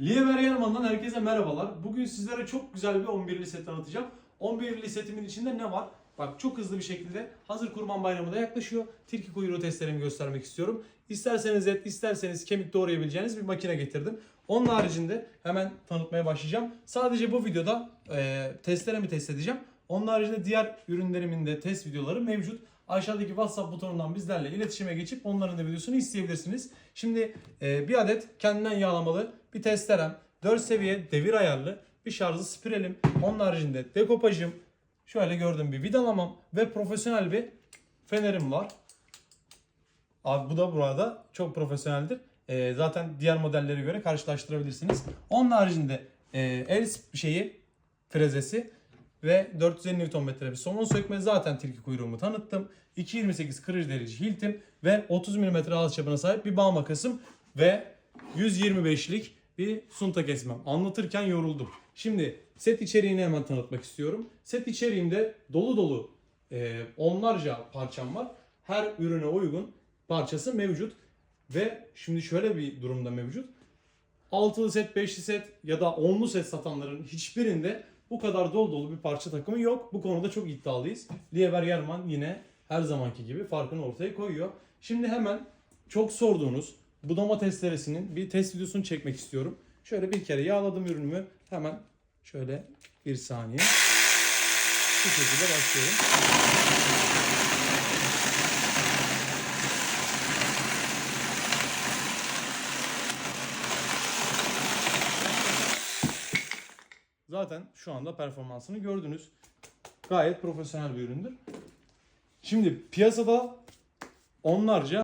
Lieber Yarman'dan herkese merhabalar. Bugün sizlere çok güzel bir 11'li set tanıtacağım. 11'li setimin içinde ne var? Bak çok hızlı bir şekilde hazır kurban bayramı da yaklaşıyor. Tilki kuyruğu testlerimi göstermek istiyorum. İsterseniz et, isterseniz kemik doğrayabileceğiniz bir makine getirdim. Onun haricinde hemen tanıtmaya başlayacağım. Sadece bu videoda e, testlerimi test edeceğim. Onun haricinde diğer ürünlerimin de test videoları mevcut. Aşağıdaki WhatsApp butonundan bizlerle iletişime geçip onların da videosunu isteyebilirsiniz. Şimdi e, bir adet kendinden yağlamalı bir testerem, 4 seviye devir ayarlı bir şarjlı spirelim. Onun haricinde dekopajım, şöyle gördüğüm bir vidalamam ve profesyonel bir fenerim var. Abi bu da burada çok profesyoneldir. E, zaten diğer modellere göre karşılaştırabilirsiniz. Onun haricinde e, el şeyi frezesi ve 450 Nm bir somon sökme zaten tilki kuyruğumu tanıttım. 2.28 kırıcı delici hiltim ve 30 mm ağız çapına sahip bir bağ makasım ve 125'lik bir sunta kesmem. Anlatırken yoruldum. Şimdi set içeriğini hemen tanıtmak istiyorum. Set içeriğimde dolu dolu e, onlarca parçam var. Her ürüne uygun parçası mevcut. Ve şimdi şöyle bir durumda mevcut. Altılı set, beşli set ya da onlu set satanların hiçbirinde bu kadar dolu dolu bir parça takımı yok. Bu konuda çok iddialıyız. Lieber Yerman yine her zamanki gibi farkını ortaya koyuyor. Şimdi hemen çok sorduğunuz budama testeresinin bir test videosunu çekmek istiyorum. Şöyle bir kere yağladım ürünümü. Hemen şöyle bir saniye. Bu şekilde başlıyorum. Zaten şu anda performansını gördünüz. Gayet profesyonel bir üründür. Şimdi piyasada onlarca